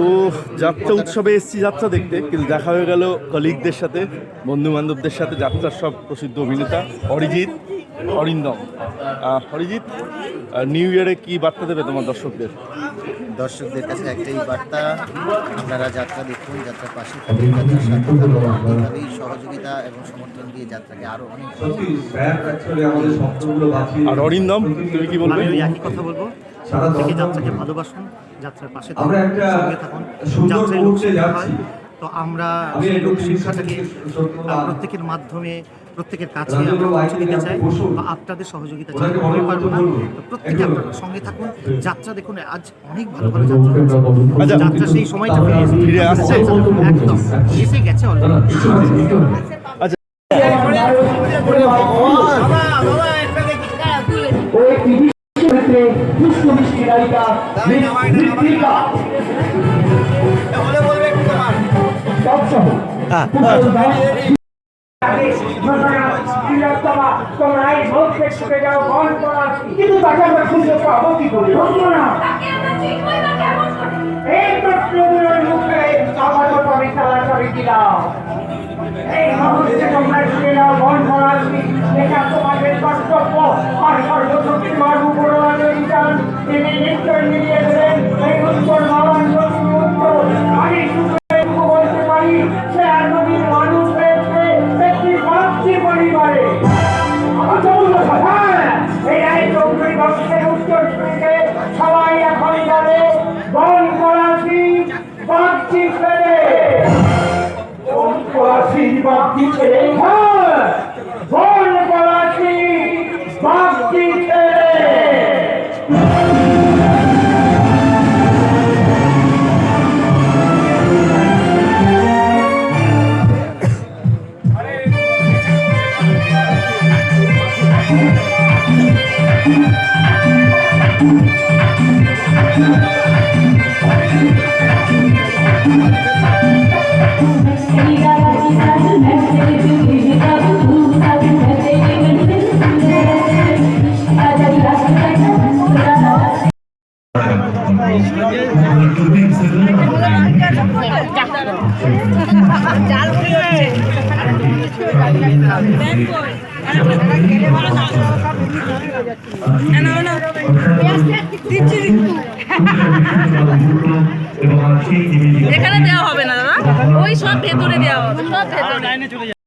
তো যাত্রা উৎসবে এসেছি যাত্রা দেখতে কিন্তু দেখা হয়ে গেল কলিগদের সাথে বন্ধু বান্ধবদের সাথে যাত্রার সব প্রসিদ্ধ অভিনেতা অরিজিৎ অরিন্দম। অরিজিৎ নিউ ইয়ারে কি বার্তা দেবে তোমার দর্শকদের? দর্শকদের কাছে একটাই বার্তা আপনারা যাত্রা দেখুন যাত্রার পাশে থাকুন যাত্রার সাথে থাকুন এইভাবেই সহযোগিতা এবং সমর্থন দিয়ে যাত্রাকে আরও অনেক আর অরিন্দম তুমি কি বলবে? একই কথা বলব। প্রত্যেকে যাত্রাকে ভালোবাসুন যাত্রার পাশে আমরা সঙ্গে থাকুন যাত্রায় যাচ্ছি। হয়। তো আমরা সেই বলা- প্রত্যেকের মাধ্যমে প্রত্যেকের কাছে আমরা পৌঁছে দিতে চাই বা আপনাদের সহযোগিতা চাই বলতে পারব না। তো প্রত্যেকে। আপনারা সঙ্গে থাকুন। যাত্রা দেখুন আজ অনেক ভালো ভালো যাত্রা। আচ্ছা। যাত্রা সেই সময়টা ফিরে ফিরে আসছে? একদম। এসে গেছে অলরেডি আচ্ছা। পুষ্প মিষ্টি নায়িকা মৃত্তিকা। তৎসহ বন্ধ করা। কিন্তু তাকে আমরা সুযোগ পাবো কি করে? না বাগচি ছেড়ে বন পলাশি বাগচি ছেড়ে এখানে দেওয়া হবে না দাদা। ওই সব ভেতরে দেওয়া হবে সব ভেতরে।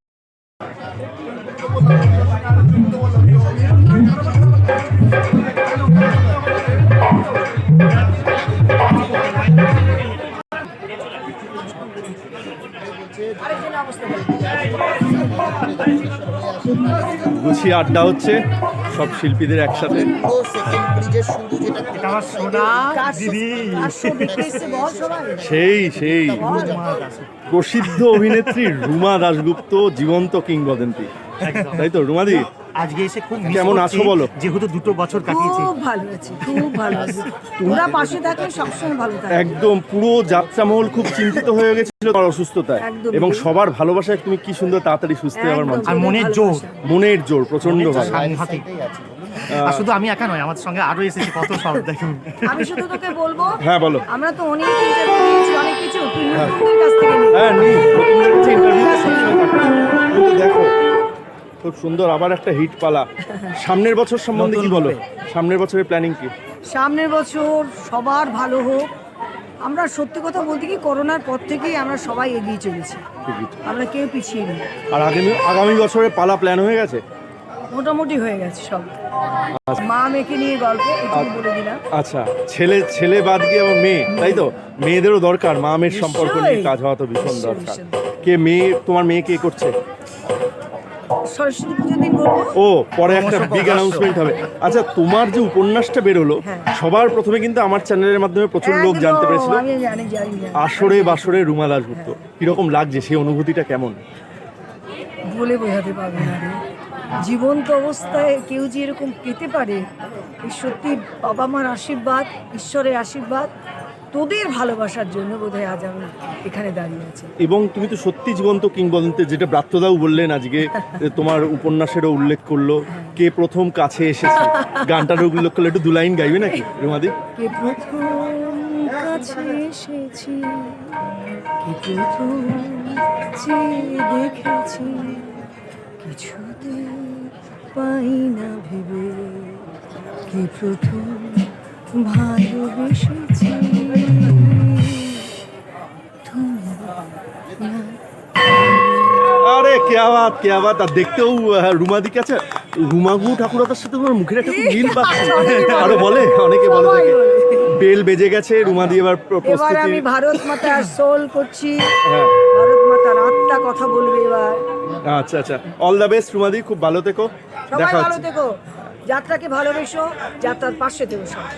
গুছিয়ে আড্ডা হচ্ছে সব শিল্পীদের একসাথে। সেই সেই। প্রসিদ্ধ অভিনেত্রী রুমা দাশগুপ্ত জীবন্ত কিংবদন্তি। তাই তো রুমাদি? আজকে এসে খুব কেমন আছো বলো? যেহেতু দুটো বছর কাটিয়েছি। খুব ভালো আছি খুব ভালো আছি। তোমরা পাশে থাকলে সবসময় ভালো থাকবে। একদম পুরো যাত্রামহল খুব চিন্তিত হয়ে গেছিল তোমার অসুস্থতায়। এবং সবার ভালোবাসায় তুমি কি সুন্দর তাড়াতাড়ি সুস্থ হয়ে আবার আর মনের জোর। মনের জোর প্রচণ্ড ভালো। সাংঘাতিক আর শুধু আমি একা নয় আমার সঙ্গে আরও এসেছে কত সব দেখুন। আমি শুধু তোকে বলব হ্যাঁ বলো। আমরা তো অনেক ইন্টারভিউ দিয়েছি অনেক কিছু তুই নতুনদের কাছ থেকে হ্যাঁ নি থাকো কিন্তু দেখো খুব সুন্দর আবার একটা হিট পালা। সামনের বছর সম্বন্ধে কি বলো? সামনের বছরের প্ল্যানিং কি? সামনের বছর সবার ভালো হোক। আমরা সত্যি কথা বলতে কি করোনার পর থেকেই আমরা সবাই এগিয়ে চলেছি। আমরা কেউ পিছিয়ে নেই। আর আগামী আগামী বছরের পালা প্ল্যান হয়ে গেছে? মোটামুটি হয়ে গেছে সব। মা মেয়েকে নিয়ে গল্প এটুকু বলে দিলাম। আচ্ছা ছেলে ছেলে বাদ গিয়ে আবার মেয়ে তাই তো? মেয়েদেরও দরকার মা মেয়ের সম্পর্ক নিয়ে কাজ হওয়া তো ভীষণ দরকার। কে মেয়ে তোমার মেয়ে কে করছে? সরস্বতী পুজোর দিন বলব? ও পরে একটা বিগ অ্যানাউন্সমেন্ট হবে। আচ্ছা তোমার যে উপন্যাসটা বেরোলো হ্যাঁ। সবার প্রথমে কিন্তু আমার চ্যানেলের মাধ্যমে প্রচুর লোক জানতে পেরেছিল। আসরে বাসরে রুমা দাসগুপ্ত কীরকম লাগছে সেই অনুভূতিটা কেমন? বলে বোঝাতে পারব না জীবন্ত অবস্থায় কেউ যে এরকম পেতে পারে সত্যি বাবা মার আশীর্বাদ ঈশ্বরের আশীর্বাদ। তোদের ভালোবাসার জন্য বোধহয় আজ আমি এখানে দাঁড়িয়ে আছি। এবং তুমি তো সত্যি জীবন্ত কিংবদন্তি যেটা ব্রাত্যদাও বললেন আজকে যে তোমার উপন্যাসেরও উল্লেখ করল কে প্রথম কাছে এসেছে? গানটার উল্লেখ করলে একটু দু লাইন গাইবে নাকি রুমাদি? কে প্রথম কাছে এসেছি? কি প্রথম চেয়ে দেখেছি? কিছুতে পাই না ভেবে। কি প্রথম ভালোবেসেছি? আরে কে আবাদ কে আবাদ আর দেখতেও রুমাদিকে আছে। রুমাগু ঠাকুরতার সাথে তোমার মুখের একটা খুব মিল পাচ্ছি। আরও বলে অনেকে বলে থাকে বেল। বেজে গেছে রুমাদি এবার এবার আমি ভারত মাতার সোল করছি। হ্যাঁ। ভারত মাতার আত্মা কথা বলবে এবার। আচ্ছা আচ্ছা। অল দ্য বেস্ট রুমাদি খুব ভালো থেকো। সবাই দেখা ভালো হচ্ছে। থেকো। যাত্রাকে ভালোবেসো যাত্রার পাশে থেকো সবাই।